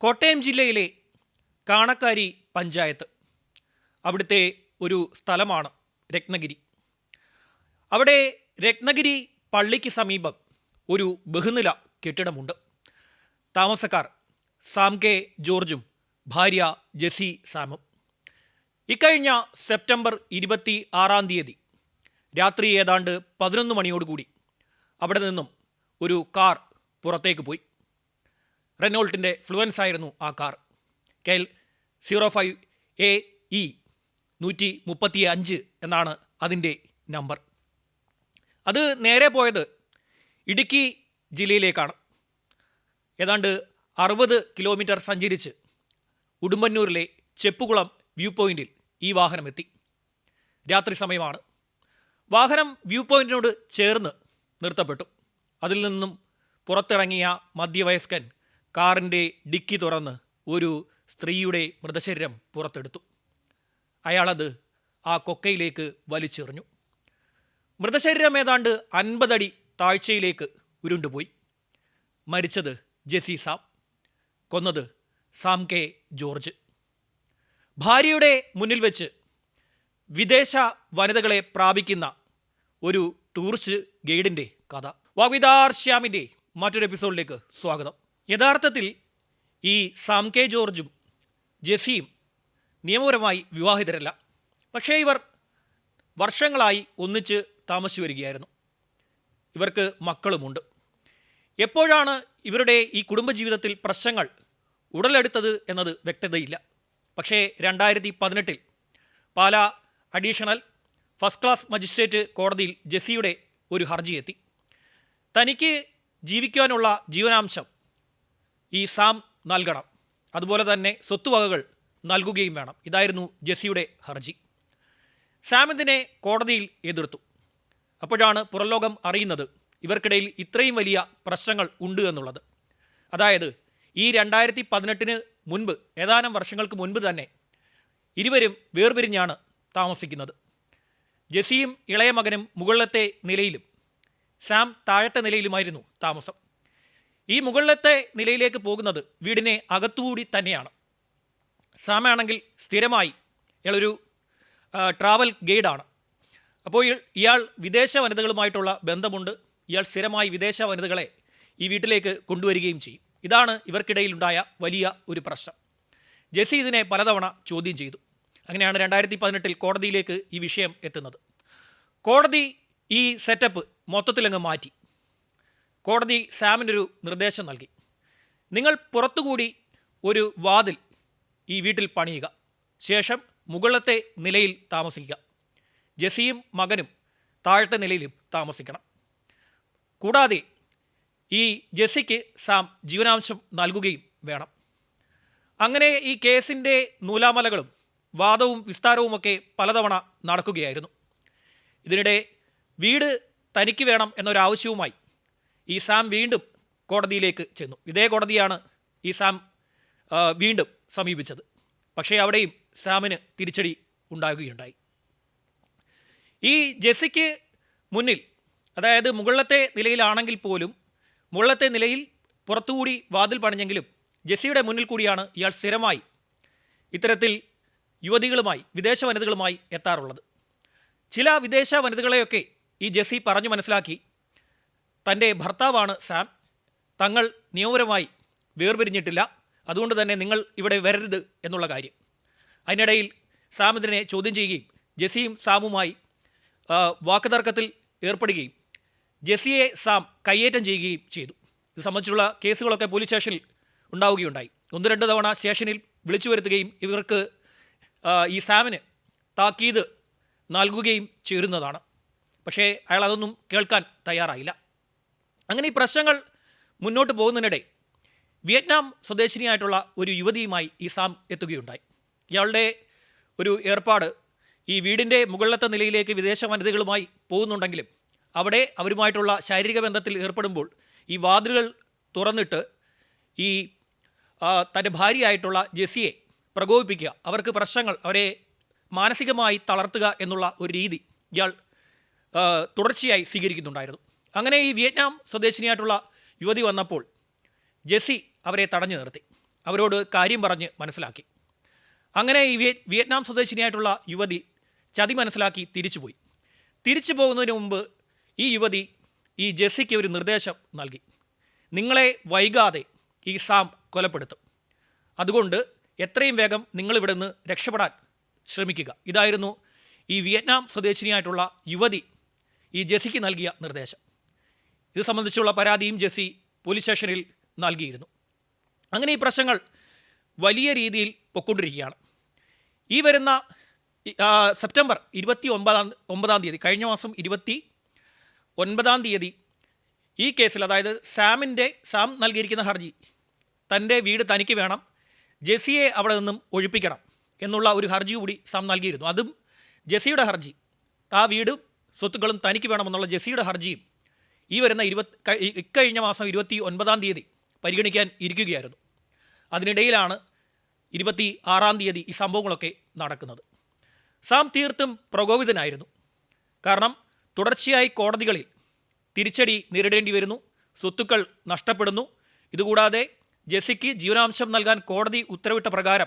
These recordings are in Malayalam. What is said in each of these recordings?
കോട്ടയം ജില്ലയിലെ കാണക്കാരി പഞ്ചായത്ത്. അവിടുത്തെ ഒരു സ്ഥലമാണ് രത്നഗിരി. അവിടെ രത്നഗിരി പള്ളിക്ക് സമീപം ഒരു ബഹുനില കെട്ടിടമുണ്ട്. താമസക്കാർ സാം കെ ജോർജും ഭാര്യ ജെസി സാമും. ഇക്കഴിഞ്ഞ സെപ്റ്റംബർ ഇരുപത്തി ആറാം തീയതി രാത്രി ഏതാണ്ട് പതിനൊന്ന് മണിയോടുകൂടി അവിടെ നിന്നും ഒരു കാർ പുറത്തേക്ക് പോയി. റെനോൾട്ടിന്റെ ഫ്ലുവൻസ് ആയിരുന്നു ആ car. K zero five A E നൂറ്റി മുപ്പത്തി അഞ്ച് എന്നാണ് അതിന്റെ നമ്പർ. അത് നേരെ പോയത് ഇടുക്കി ജില്ലയിലേക്കാണ്. ഏതാണ്ട് അറുപത് കിലോമീറ്റർ സഞ്ചരിച്ച് ഉടുമ്പന്നൂരിലെ ചെപ്പുകുളം വ്യൂ പോയിന്റിൽ ഈ വാഹനം എത്തി. രാത്രി സമയമാണ്. വാഹനം വ്യൂ പോയിന്റിനോട് ചേർന്ന് നിർത്തപ്പെട്ടു. അതിൽ നിന്നും പുറത്തിറങ്ങിയ മധ്യവയസ്കൻ കാറിന്റെ ഡിക്കി തുറന്ന് ഒരു സ്ത്രീയുടെ മൃതശരീരം പുറത്തെടുത്തു. അയാളത് ആ കൊക്കയിലേക്ക് വലിച്ചെറിഞ്ഞു. മൃതശരീരം ഏതാണ്ട് അൻപതടി താഴ്ചയിലേക്ക് ഉരുണ്ടുപോയി. മരിച്ചത് ജെസി സാം കൊന്നത് സാം കെ ജോർജ്. ഭാര്യയുടെ മുന്നിൽ വെച്ച് വിദേശ വനിതകളെ പ്രാപിക്കുന്ന ഒരു ടൂറിസ്റ്റ് ഗൈഡിന്റെ കഥ. വാഗ്വിദാർ ശ്യാമിന്റെ മറ്റൊരു എപ്പിസോഡിലേക്ക് സ്വാഗതം. യഥാർത്ഥത്തിൽ ഈ സാം കെ ജോർജും ജെസിയും നിയമപരമായി വിവാഹിതരല്ല. പക്ഷേ ഇവർ വർഷങ്ങളായി ഒന്നിച്ച് താമസിച്ചു വരികയായിരുന്നു. ഇവർക്ക് മക്കളുമുണ്ട്. എപ്പോഴാണ് ഇവരുടെ ഈ കുടുംബജീവിതത്തിൽ പ്രശ്നങ്ങൾ ഉടലെടുത്തത് എന്നത് വ്യക്തതയില്ല. പക്ഷേ രണ്ടായിരത്തി പതിനെട്ടിൽ Pala additional first class magistrate കോടതിയിൽ ജെസിയുടെ ഒരു ഹർജി എത്തി തനിക്ക് ജീവിക്കുവാനുള്ള ജീവനാംശം ഈ സാം നൽകണം. അതുപോലെ തന്നെ സ്വത്തുവകകൾ നൽകുകയും വേണം. ഇതായിരുന്നു ജെസ്സിയുടെ ഹർജി. സാമിതിനെ കോടതിയിൽ എതിർത്തു. അപ്പോഴാണ് പുറലോകം അറിയുന്നത് ഇവർക്കിടയിൽ ഇത്രയും വലിയ പ്രശ്നങ്ങൾ ഉണ്ട് എന്നുള്ളത്. അതായത് ഈ രണ്ടായിരത്തി പതിനെട്ടിന് മുൻപ് ഏതാനും വർഷങ്ങൾക്ക് മുൻപ് തന്നെ ഇരുവരും വേർപിരിഞ്ഞാണ് താമസിക്കുന്നത്. ജെസ്സിയും ഇളയ മകനും മുകളിലത്തെ നിലയിലും സാം താഴത്തെ നിലയിലുമായിരുന്നു താമസം. ഈ മുകളിലത്തെ നിലയിലേക്ക് പോകുന്നത് വീടിനെ അകത്തുകൂടി തന്നെയാണ്. സാമാണെങ്കിൽ സ്ഥിരമായി ഇയാളൊരു ട്രാവൽ ഗൈഡാണ് അപ്പോൾ ഇയാൾ- വിദേശ വനിതകളുമായിട്ടുള്ള ബന്ധമുണ്ട്. ഇയാൾ സ്ഥിരമായി വിദേശ വനിതകളെ ഈ വീട്ടിലേക്ക് കൊണ്ടുവരികയും ചെയ്യും. ഇതാണ് ഇവർക്കിടയിലുണ്ടായ വലിയ ഒരു പ്രശ്നം. ജെസ്സി ഇതിനെ പലതവണ ചോദ്യം ചെയ്തു. അങ്ങനെയാണ് രണ്ടായിരത്തി പതിനെട്ടിൽ കോടതിയിലേക്ക് ഈ വിഷയം എത്തുന്നത്. കോടതി ഈ സെറ്റപ്പ് മൊത്തത്തിലങ്ങ് മാറ്റി. കോടതി സാമിനൊരു നിർദ്ദേശം നൽകി. നിങ്ങൾ പുറത്തുകൂടി ഒരു വാതിൽ ഈ വീട്ടിൽ പണിയുക. ശേഷം മുകളത്തെ നിലയിൽ താമസിക്കുക. ജെസിയും മകനും താഴത്തെ നിലയിലും താമസിക്കണം. കൂടാതെ ഈ ജെസ്സിക്ക് സാം ജീവനാംശം നൽകുകയും വേണം. അങ്ങനെ ഈ കേസിന്റെ നൂലാമലകളും വാദവും വിസ്താരവുമൊക്കെ പലതവണ നടക്കുകയായിരുന്നു. ഇതിനിടെ വീട് തനിക്ക് വേണം എന്നൊരാവശ്യവുമായി ഈ സാം വീണ്ടും കോടതിയിലേക്ക് ചെന്നു. ഇതേ കോടതിയാണ് ഈ സാം വീണ്ടും സമീപിച്ചത്. പക്ഷേ അവിടെയും സാമിന് തിരിച്ചടി ഉണ്ടാകുകയുണ്ടായി. ഈ ജെസ്സിക്ക് മുന്നിൽ അതായത് മുകളിലത്തെ നിലയിലാണെങ്കിൽ പോലും മുകളിലത്തെ നിലയിൽ പുറത്തുകൂടി വാതിൽ പണിഞ്ഞെങ്കിലും ജെസ്സിയുടെ മുന്നിൽ കൂടിയാണ് ഇയാൾ സ്ഥിരമായി ഇത്തരത്തിൽ യുവതികളുമായി വിദേശ വനിതകളുമായി എത്താറുള്ളത്. ചില വിദേശ വനിതകളെയൊക്കെ ഈ ജെസ്സി പറഞ്ഞു മനസ്സിലാക്കി തന്റെ ഭർത്താവാണ് സാം. തങ്ങൾ നിയമപരമായി വേർപിരിഞ്ഞിട്ടില്ല. അതുകൊണ്ട് തന്നെ നിങ്ങൾ ഇവിടെ വരരുത് എന്നുള്ള കാര്യം. അതിനിടയിൽ സാം ഇതിനെ ചോദ്യം ചെയ്യുകയും ജെസ്സിയും സാമുമായി വാക്കുതർക്കത്തിൽ ഏർപ്പെടുകയും ജെസ്സിയെ സാം കയ്യേറ്റം ചെയ്യുകയും ചെയ്തു. ഇത് സംബന്ധിച്ചുള്ള കേസുകളൊക്കെ പോലീസ് സ്റ്റേഷനിൽ ഉണ്ടാവുകയുണ്ടായി. ഒന്ന് രണ്ട് തവണ സ്റ്റേഷനിൽ വിളിച്ചു വരുത്തുകയും ഇവർക്ക് ഈ സാമിന് താക്കീത് നൽകുകയും ചേരുന്നതാണ്. പക്ഷേ അയാൾ അതൊന്നും കേൾക്കാൻ തയ്യാറായില്ല. അങ്ങനെ ഈ പ്രശ്നങ്ങൾ മുന്നോട്ട് പോകുന്നതിനിടെ വിയറ്റ്നാം സ്വദേശിനിയായിട്ടുള്ള ഒരു യുവതിയുമായി ഈ സാം എത്തുകയുണ്ടായി. ഇയാളുടെ ഒരു ഏർപ്പാട് ഈ വീടിന്റെ മുകളിലത്തെ നിലയിലേക്ക് വിദേശ വനിതകളുമായി പോകുന്നുണ്ടെങ്കിലും അവിടെ അവരുമായിട്ടുള്ള ശാരീരിക ബന്ധത്തിൽ ഏർപ്പെടുമ്പോൾ ഈ വാതിലുകൾ തുറന്നിട്ട് ഈ തന്റെ ഭാര്യയായിട്ടുള്ള ജെസ്സിയെ പ്രകോപിപ്പിക്കുക അവർക്ക് പ്രശ്നങ്ങൾ അവരെ മാനസികമായി തളർത്തുക എന്നുള്ള ഒരു രീതി ഇയാൾ തുടർച്ചയായി സ്വീകരിക്കുന്നുണ്ടായിരുന്നു. അങ്ങനെ ഈ വിയറ്റ്നാം സ്വദേശിനിയായിട്ടുള്ള യുവതി വന്നപ്പോൾ ജെസ്സി അവരെ തടഞ്ഞു നിർത്തി. അവരോട് കാര്യം പറഞ്ഞ് മനസ്സിലാക്കി. അങ്ങനെ ഈ വിയറ്റ്നാം സ്വദേശിനിയായിട്ടുള്ള യുവതി ചതി മനസ്സിലാക്കി തിരിച്ചുപോയി. തിരിച്ചു പോകുന്നതിന് മുമ്പ് ഈ യുവതി ഈ ജെസ്സിക്ക് ഒരു നിർദ്ദേശം നൽകി. നിങ്ങളെ വൈകാതെ ഈ സാം കൊലപ്പെടുത്തും. അതുകൊണ്ട് എത്രയും വേഗം നിങ്ങളിവിടെ നിന്ന് രക്ഷപ്പെടാൻ ശ്രമിക്കുക. ഇതായിരുന്നു ഈ വിയറ്റ്നാം സ്വദേശിനിയായിട്ടുള്ള യുവതി ഈ ജെസിക്ക് നൽകിയ നിർദ്ദേശം. ഇത് സംബന്ധിച്ചുള്ള പരാതിയും ജെസ്സി പോലീസ് സ്റ്റേഷനിൽ നൽകിയിരുന്നു. അങ്ങനെ ഈ പ്രശ്നങ്ങൾ വലിയ രീതിയിൽ പൊക്കൊണ്ടിരിക്കുകയാണ്. ഈ വരുന്ന സെപ്റ്റംബർ ഇരുപത്തി ഒമ്പതാം ഒമ്പതാം തീയതി കഴിഞ്ഞ മാസം ഇരുപത്തി ഒൻപതാം തീയതി ഈ കേസിൽ അതായത് സാമിന്റെ സാം നൽകിയിരിക്കുന്ന ഹർജി തന്റെ വീട് തനിക്ക് വേണം ജെസ്സിയെ അവിടെ നിന്നും ഒഴിപ്പിക്കണം എന്നുള്ള ഒരു ഹർജി കൂടി സാം നൽകിയിരുന്നു. അതും ജെസ്സിയുടെ ഹർജി. ആ വീടും സ്വത്തുക്കളും തനിക്ക് വേണമെന്നുള്ള ജെസ്സിയുടെ ഹർജിയും ഈ വരുന്ന ഇരുപത്തി കഴി- ഇക്കഴിഞ്ഞ മാസം ഇരുപത്തി ഒൻപതാം തീയതി പരിഗണിക്കാൻ ഇരിക്കുകയായിരുന്നു. അതിനിടയിലാണ് ഇരുപത്തി ആറാം തീയതി ഈ സംഭവങ്ങളൊക്കെ നടക്കുന്നത്. സാം തീർത്തും പ്രകോപിതനായിരുന്നു. കാരണം തുടർച്ചയായി കോടതികളിൽ തിരിച്ചടി നേരിടേണ്ടി വരുന്നു സ്വത്തുക്കൾ നഷ്ടപ്പെടുന്നു. ഇതുകൂടാതെ ജെസിക്ക് ജീവനാംശം നൽകാൻ കോടതി ഉത്തരവിട്ട പ്രകാരം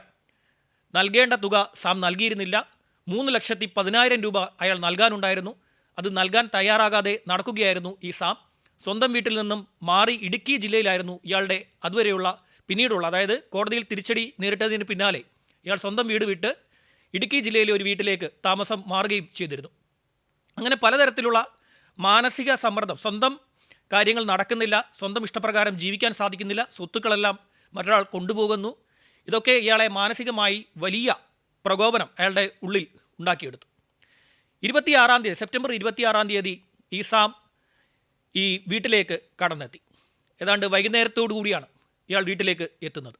നൽകേണ്ട തുക സാം നൽകിയിരുന്നില്ല. മൂന്ന് ലക്ഷത്തി പതിനായിരം രൂപ അയാൾ നൽകാനുണ്ടായിരുന്നു. അത് നൽകാൻ തയ്യാറാകാതെ നടക്കുകയായിരുന്നു ഈ സാം. സ്വന്തം വീട്ടിൽ നിന്നും മാറി ഇടുക്കി ജില്ലയിലായിരുന്നു ഇയാളുടെ അതുവരെയുള്ള പിന്നീടുള്ള അതായത് കോടതിയിൽ തിരിച്ചടി നേരിട്ടതിന് പിന്നാലെ ഇയാൾ സ്വന്തം വീട് വിട്ട് ഇടുക്കി ജില്ലയിലെ ഒരു വീട്ടിലേക്ക് താമസം മാറുകയും ചെയ്തിരുന്നു. അങ്ങനെ പലതരത്തിലുള്ള മാനസിക സമ്മർദ്ദം സ്വന്തം കാര്യങ്ങൾ നടക്കുന്നില്ല സ്വന്തം ഇഷ്ടപ്രകാരം ജീവിക്കാൻ സാധിക്കുന്നില്ല സ്വത്തുക്കളെല്ലാം മറ്റൊരാൾ കൊണ്ടുപോകുന്നു. ഇതൊക്കെ ഇയാളെ മാനസികമായി വലിയ പ്രകോപനം അയാളുടെ ഉള്ളിൽ ഉണ്ടാക്കിയെടുത്തു. ഇരുപത്തിയാറാം തീയതി സെപ്റ്റംബർ ഇരുപത്തിയാറാം തീയതി ഈസാം ഈ വീട്ടിലേക്ക് കടന്നെത്തി. ഏതാണ്ട് വൈകുന്നേരത്തോടു കൂടിയാണ് ഇയാൾ വീട്ടിലേക്ക് എത്തുന്നത്.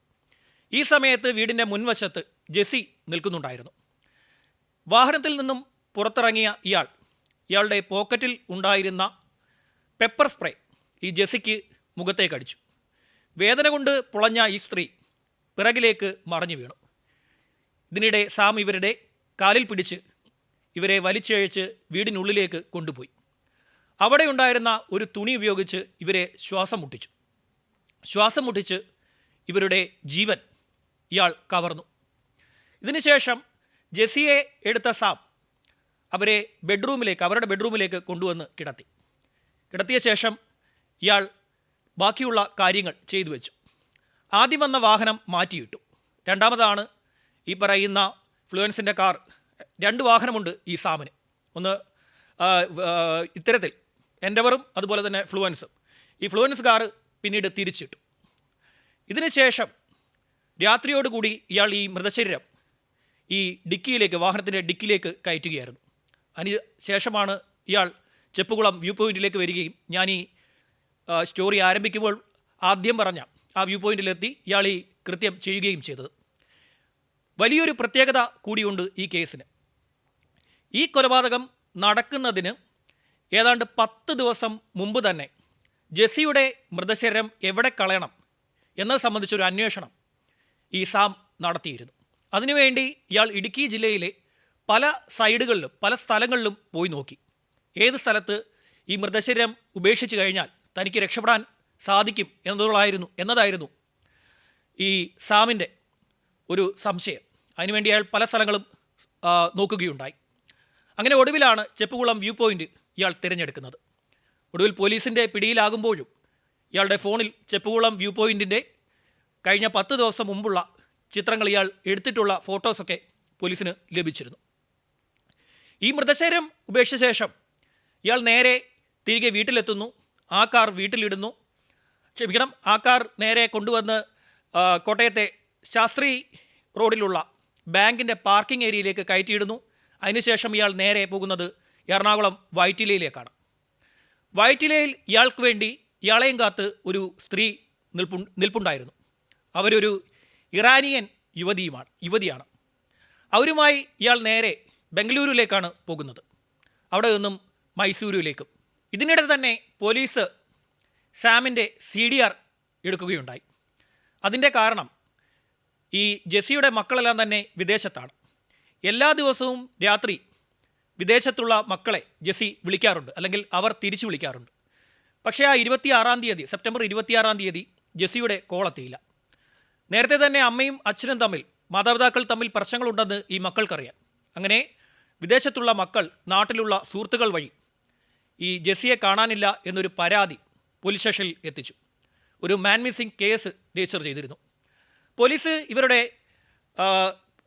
ഈ സമയത്ത് വീടിന്റെ മുൻവശത്ത് ജെസി നിൽക്കുന്നുണ്ടായിരുന്നു. വാഹനത്തിൽ നിന്നും പുറത്തിറങ്ങിയ ഇയാൾ ഇയാളുടെ പോക്കറ്റിൽ ഉണ്ടായിരുന്ന പെപ്പർ സ്പ്രേ ഈ ജെസിക്ക് മുഖത്തേക്ക് അടിച്ചു. വേദന കൊണ്ട് പുളഞ്ഞ ഈ സ്ത്രീ പിറകിലേക്ക് മറഞ്ഞു വീണു. ഇതിനിടെ സാം ഇവരുടെ കാലിൽ പിടിച്ച് ഇവരെ വലിച്ചഴിച്ച് വീടിനുള്ളിലേക്ക് കൊണ്ടുപോയി. അവിടെ ഉണ്ടായിരുന്ന ഒരു തുണി ഉപയോഗിച്ച് ഇവരെ ശ്വാസം മുട്ടിച്ചു. ശ്വാസം മുട്ടിച്ച് ഇവരുടെ ജീവൻ ഇയാൾ കവർന്നു. ഇതിനുശേഷം ജെസിയെ എടുത്ത സാം അവരെ ബെഡ്റൂമിലേക്ക് അവരുടെ ബെഡ്റൂമിലേക്ക് കൊണ്ടുവന്ന് കിടത്തി. കിടത്തിയ ശേഷം ഇയാൾ ബാക്കിയുള്ള കാര്യങ്ങൾ ചെയ്തു വെച്ചു. ആദ്യം വന്ന വാഹനം മാറ്റിയിട്ടു. രണ്ടാമതാണ് ഈ പറയുന്ന ഫ്ലുവൻസിന്റെ കാർ രണ്ട് വാഹനമുണ്ട് ഈ സാമിന്. ഒന്ന് ഇത്തരത്തിൽ എൻഡവറും അതുപോലെ തന്നെ ഫ്ലുവൻസും. ഈ ഫ്ലുവൻസ് കാർ പിന്നീട് തിരിച്ചിട്ടു. ഇതിനുശേഷം രാത്രിയോടുകൂടി ഇയാൾ ഈ മൃതശരീരം ഈ ഡിക്കിയിലേക്ക് വാഹനത്തിന്റെ ഡിക്കിയിലേക്ക് കയറ്റുകയായിരുന്നു. അതിന് ശേഷമാണ് ഇയാൾ ചെപ്പുകുളം വ്യൂ പോയിന്റിലേക്ക് വരികയും ഞാൻ ഈ സ്റ്റോറി ആരംഭിക്കുമ്പോൾ ആദ്യം പറഞ്ഞ ആ വ്യൂ പോയിന്റിലെത്തി ഇയാൾ ഈ കൃത്യം ചെയ്യുകയും ചെയ്തത്. വലിയൊരു പ്രത്യേകത കൂടിയുണ്ട് ഈ കേസിന്. ഈ കൊലപാതകം നടക്കുന്നതിന് ഏതാണ്ട് പത്ത് ദിവസം മുമ്പ് തന്നെ ജെസ്സിയുടെ മൃതശരീരം എവിടെ കളയണം എന്നത് സംബന്ധിച്ചൊരു അന്വേഷണം ഈ സാം നടത്തിയിരുന്നു. അതിനുവേണ്ടി ഇയാൾ ഇടുക്കി ജില്ലയിലെ പല സൈഡുകളിലും പല സ്ഥലങ്ങളിലും പോയി നോക്കി. ഏത് സ്ഥലത്ത് ഈ മൃതശരീരം ഉപേക്ഷിച്ച് കഴിഞ്ഞാൽ തനിക്ക് രക്ഷപ്പെടാൻ സാധിക്കും എന്നതുള്ളായിരുന്നു എന്നതായിരുന്നു ഈ സാമിന്റെ ഒരു സംശയം. അതിനുവേണ്ടി അയാൾ പല സ്ഥലങ്ങളും നോക്കുകയുണ്ടായി. അങ്ങനെ ഒടുവിലാണ് ചെപ്പുകുളം വ്യൂ പോയിന്റ് ഇയാൾ തിരഞ്ഞെടുക്കുന്നത്. ഒടുവിൽ പോലീസിന്റെ പിടിയിലാകുമ്പോഴും ഇയാളുടെ ഫോണിൽ ചെപ്പുകുളം വ്യൂ പോയിന്റിന്റെ കഴിഞ്ഞ പത്ത് ദിവസം മുമ്പുള്ള ചിത്രങ്ങൾ ഇയാൾ എടുത്തിട്ടുള്ള ഫോട്ടോസൊക്കെ പോലീസിന് ലഭിച്ചിരുന്നു. ഈ മൃതശരീരം ഉപേക്ഷിച്ച ശേഷം ഇയാൾ നേരെ തിരികെ വീട്ടിലെത്തുന്നു. ആ കാർ വീട്ടിലിടുന്നു. ക്ഷമിക്കണം ആ കാർ നേരെ കൊണ്ടുവന്ന് കോട്ടയത്തെ ശാസ്ത്രി റോഡിലുള്ള ബാങ്കിന്റെ പാർക്കിംഗ് ഏരിയയിലേക്ക് കയറ്റിയിടുന്നു. അതിനുശേഷം ഇയാൾ നേരെ പോകുന്നത് എറണാകുളം വൈറ്റിലയിലേക്കാണ് വൈറ്റിലയിൽ ഇയാൾക്ക് വേണ്ടി ഇയാളെയും കാത്ത് ഒരു സ്ത്രീ നിൽപ്പു നിൽപ്പുണ്ടായിരുന്നു. അവരൊരു ഇറാനിയൻ യുവതിയുമാണ് യുവതിയാണ്. അവരുമായി ഇയാൾ നേരെ ബംഗളൂരുവിലേക്കാണ് പോകുന്നത്. അവിടെ നിന്നും മൈസൂരുവിലേക്കും ഇതിനിടെ തന്നെ പോലീസ് സാമിന്റെ സി ഡി ആർ എടുക്കുകയുണ്ടായി. അതിന്റെ കാരണം ഈ ജെസ്സിയുടെ മക്കളെല്ലാം തന്നെ വിദേശത്താണ്. എല്ലാ ദിവസവും രാത്രി വിദേശത്തുള്ള മക്കളെ ജെസ്സി വിളിക്കാറുണ്ട്. അല്ലെങ്കിൽ അവർ തിരിച്ചു വിളിക്കാറുണ്ട്. പക്ഷേ ആ ഇരുപത്തിയാറാം തീയതി സെപ്റ്റംബർ ഇരുപത്തിയാറാം തീയതി ജെസ്സിയുടെ കോളെത്തിയില്ല നേരത്തെ തന്നെ അമ്മയും അച്ഛനും തമ്മിൽ മാതാപിതാക്കൾ തമ്മിൽ പ്രശ്നങ്ങളുണ്ടെന്ന് ഈ മക്കൾക്കറിയാം. അങ്ങനെ വിദേശത്തുള്ള മക്കൾ നാട്ടിലുള്ള സുഹൃത്തുക്കൾ വഴി ഈ ജെസ്സിയെ കാണാനില്ല എന്നൊരു പരാതി പോലീസ് സ്റ്റേഷനിൽ എത്തിച്ചു. ഒരു മാൻ മിസ്സിംഗ് കേസ് രജിസ്റ്റർ ചെയ്തിരുന്നു. പോലീസ് ഇവരുടെ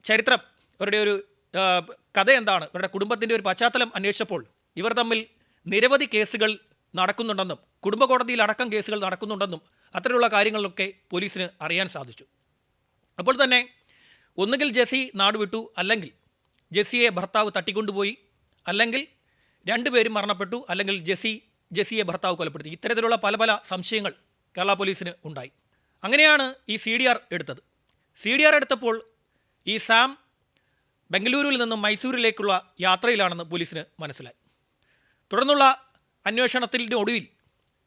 ചരിത്രം ഇവരുടെ ഒരു കഥ എന്താണ്? ഇവരുടെ കുടുംബത്തിന്റെ ഒരു പശ്ചാത്തലം അന്വേഷിച്ചപ്പോൾ ഇവർ തമ്മിൽ നിരവധി കേസുകൾ നടക്കുന്നുണ്ടെന്നും കുടുംബ അടക്കം കേസുകൾ നടക്കുന്നുണ്ടെന്നും അത്തരമുള്ള കാര്യങ്ങളൊക്കെ പോലീസിന് അറിയാൻ സാധിച്ചു. അപ്പോൾ തന്നെ ഒന്നുകിൽ ജെസ്സി നാടുവിട്ടു അല്ലെങ്കിൽ ജെസ്സിയെ ഭർത്താവ് തട്ടിക്കൊണ്ടുപോയി അല്ലെങ്കിൽ രണ്ടുപേരും മരണപ്പെട്ടു അല്ലെങ്കിൽ ജെസ്സി ജെസ്സിയെ ഭർത്താവ് കൊലപ്പെടുത്തി. ഇത്തരത്തിലുള്ള പല പല സംശയങ്ങൾ കേരള പോലീസിന് ഉണ്ടായി. അങ്ങനെയാണ് ഈ സി ഡി ആർ എടുത്തത്. സി ഡി ആർ എടുത്തപ്പോൾ ഈ സാം ബംഗളൂരുവിൽ നിന്നും മൈസൂരിലേക്കുള്ള യാത്രയിലാണെന്ന് പോലീസിന് മനസ്സിലായി. തുടർന്നുള്ള അന്വേഷണത്തിന്റെ ഒടുവിൽ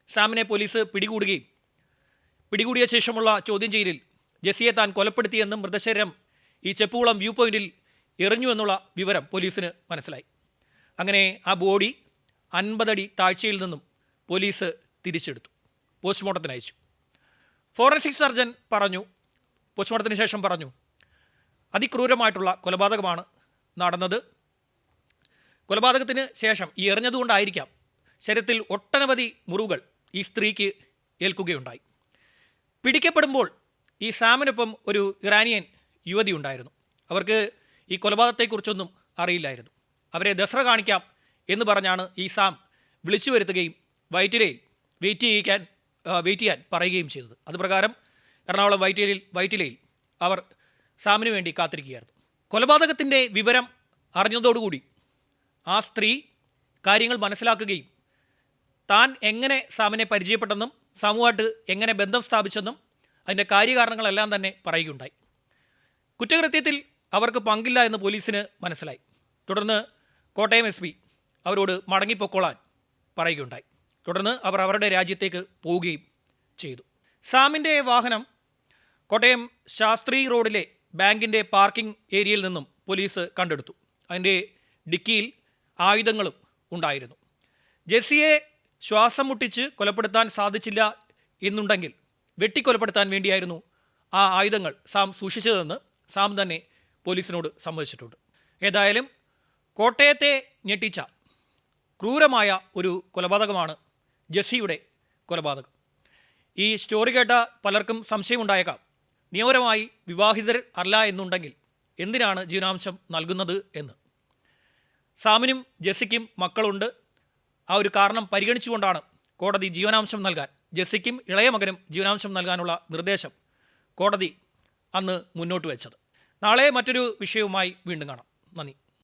സാമിനെ പോലീസ് പിടികൂടുകയും പിടികൂടിയ ശേഷമുള്ള ചോദ്യം ചെയ്യലിൽ ജസിയെ താൻ കൊലപ്പെടുത്തിയെന്നും മൃതശരീരം ഈ ചെപ്പുകുളം വ്യൂ പോയിന്റിൽ എറിഞ്ഞു എന്നുള്ള വിവരം പോലീസിന് മനസ്സിലായി. അങ്ങനെ ആ ബോഡി അൻപതടി താഴ്ചയിൽ നിന്നും പോലീസ് തിരിച്ചെടുത്തു. പോസ്റ്റ്മോർട്ടത്തിന് അയച്ചു. ഫോറൻസിക് സർജൻ പറഞ്ഞു പോസ്റ്റ്മോർട്ടത്തിന് ശേഷം പറഞ്ഞു അതിക്രൂരമായിട്ടുള്ള കൊലപാതകമാണ് നടന്നത്. കൊലപാതകത്തിന് ശേഷം ഈ എറിഞ്ഞതുകൊണ്ടായിരിക്കാം ശരീരത്തിൽ ഒട്ടനവധി മുറിവുകൾ ഈ സ്ത്രീക്ക് ഏൽക്കുകയുണ്ടായി. പിടിക്കപ്പെടുമ്പോൾ ഈ സാമിനൊപ്പം ഒരു ഇറാനിയൻ യുവതി ഉണ്ടായിരുന്നു. അവർക്ക് ഈ കൊലപാതകത്തെക്കുറിച്ചൊന്നും അറിയില്ലായിരുന്നു. അവരെ ദസറ കാണിക്കാം എന്ന് പറഞ്ഞാണ് ഈ സാം വിളിച്ചു വരുത്തുകയും വൈറ്റിലയിൽ വെയിറ്റ് ചെയ്യിക്കാൻ വെയിറ്റ് ചെയ്യാൻ പറയുകയും ചെയ്തത്. അതുപ്രകാരം എറണാകുളം വൈറ്റിലയിൽ വൈറ്റിലയിൽ അവർ സാമിന് വേണ്ടി കാത്തിരിക്കുകയായിരുന്നു. കൊലപാതകത്തിന്റെ വിവരം അറിഞ്ഞതോടുകൂടി ആ സ്ത്രീ കാര്യങ്ങൾ മനസ്സിലാക്കുകയും താൻ എങ്ങനെ സാമിനെ പരിചയപ്പെട്ടെന്നും സാമുമായിട്ട് എങ്ങനെ ബന്ധം സ്ഥാപിച്ചെന്നും അതിന്റെ കാര്യകാരണങ്ങളെല്ലാം തന്നെ പറയുകയുണ്ടായി. കുറ്റകൃത്യത്തിൽ അവർക്ക് പങ്കില്ല എന്ന് പോലീസിന് മനസ്സിലായി. തുടർന്ന് കോട്ടയം എസ് പി അവരോട് മടങ്ങിപ്പൊക്കോളാൻ പറയുകയുണ്ടായി. തുടർന്ന് അവർ അവരുടെ രാജ്യത്തേക്ക് പോവുകയും ചെയ്തു. സാമിന്റെ വാഹനം കോട്ടയം ശാസ്ത്രി റോഡിലെ ബാങ്കിന്റെ പാർക്കിംഗ് ഏരിയയിൽ നിന്നും പോലീസ് കണ്ടെടുത്തു. അതിന്റെ ഡിക്കിയിൽ ആയുധങ്ങളും ഉണ്ടായിരുന്നു. ജെസ്സിയെ ശ്വാസം മുട്ടിച്ച് കൊലപ്പെടുത്താൻ സാധിച്ചില്ല എന്നുണ്ടെങ്കിൽ വെട്ടിക്കൊലപ്പെടുത്താൻ വേണ്ടിയായിരുന്നു ആ ആയുധങ്ങൾ സാം സൂക്ഷിച്ചതെന്ന് സാം തന്നെ പോലീസിനോട് സമ്മതിച്ചിട്ടുണ്ട്. ഏതായാലും കോട്ടയത്തെ ഞെട്ടിച്ച ക്രൂരമായ ഒരു കൊലപാതകമാണ് ജെസ്സിയുടെ കൊലപാതകം. ഈ സ്റ്റോറി കേട്ട പലർക്കും സംശയമുണ്ടായേക്കാം. നിയമപരമായി വിവാഹിതർ അല്ല എന്നുണ്ടെങ്കിൽ എന്തിനാണ് ജീവനാംശം നൽകുന്നത് എന്ന്? സാമിനും ജെസ്സിക്കും മക്കളുണ്ട്. ആ ഒരു കാരണം പരിഗണിച്ചുകൊണ്ടാണ് കോടതി ജീവനാംശം നൽകാൻ ജെസ്സിക്കും ഇളയ മകനും ജീവനാംശം നൽകാനുള്ള നിർദ്ദേശം കോടതി അന്ന് മുന്നോട്ട് വെച്ചത്. നാളെ മറ്റൊരു വിഷയവുമായി വീണ്ടും കാണാം. നന്ദി.